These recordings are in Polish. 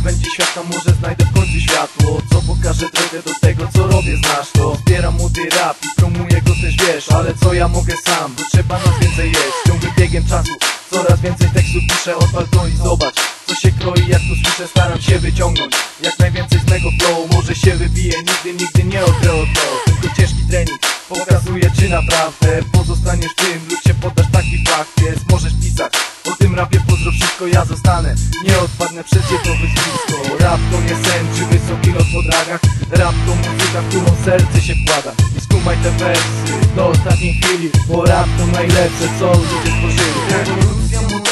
krawędzi świata może znajdę w końcu światło. Co pokaże drogę do tego co robię, znasz to. Zbieram młody rap i promuję go też wiesz Ale co ja mogę sam, bo trzeba nas więcej jeść. Ciągłym biegiem czasu coraz więcej tekstów piszę Odpal to i zobacz co się kroi jak to słyszę Staram się wyciągnąć. Jak najwięcej z mego flow Może się wybije, nigdy, nigdy nie odrę od to Tylko ciężki trening pokazuje czy naprawdę Pozostaniesz tym lub się poddasz taki fakt jest Możesz pisać wszystko ja zostanę. Nie odpadnę przecież to wyzwisko Rap to nie sen czy wysoki lot po dragach Rap to muzyka, w którą serce się wkłada. I skumaj te wersy do ostatniej chwili Bo rap to najlepsze co ludzie stworzyli. Rewolucja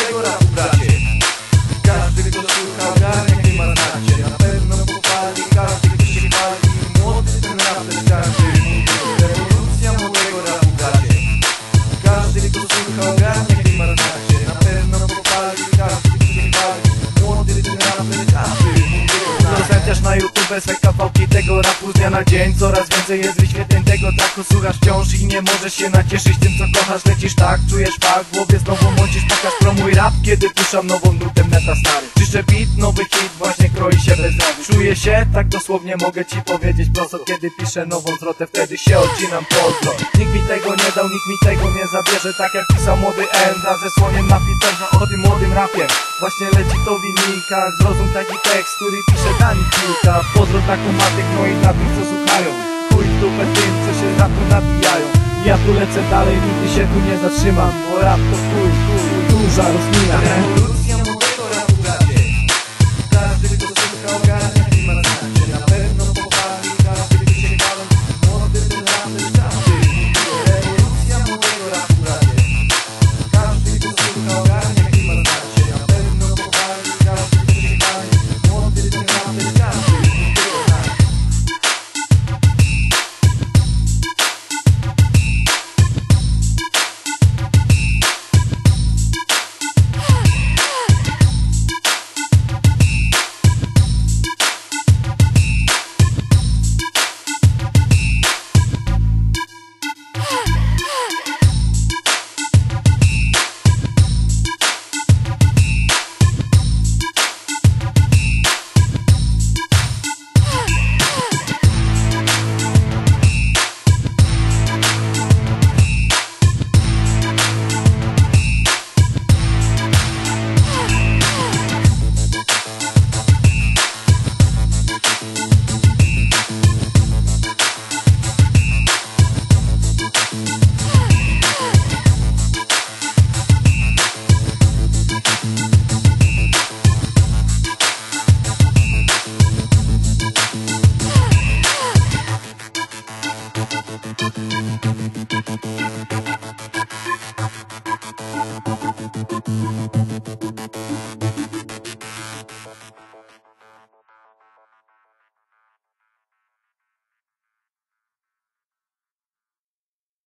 Na swe kawałki tego rapu z dnia na dzień. Coraz więcej jest wyświetleń tego traku Słuchasz wciąż i nie możesz się nacieszyć tym co kochasz. Lecisz tak, czujesz fakt, w głowie znowu mącisz Pokaż promuj rap, kiedy puszczam nową nutę meta stary. Czyszczę beat, nowy hit, właśnie kroi się bez rady. Czuję się, tak dosłownie mogę ci powiedzieć prosto Kiedy piszę nową zwrotę, wtedy się odcinam pozdro Nikt mi tego nie dał, nikt mi tego nie zabierze Tak jak pisał młody N, wraz ze słoniem na Peterza O tym młodym rapie, właśnie leci to w linijkach Zrozum taki tekst, który pisze Dani Kilka Pozdro taką matek, no i dla tych co słuchają. Chuj w dupę tym, co się na to nabijają. Ja tu lecę dalej, nigdy się tu nie zatrzymam Bo rap to chuj, chuj, duża rozmina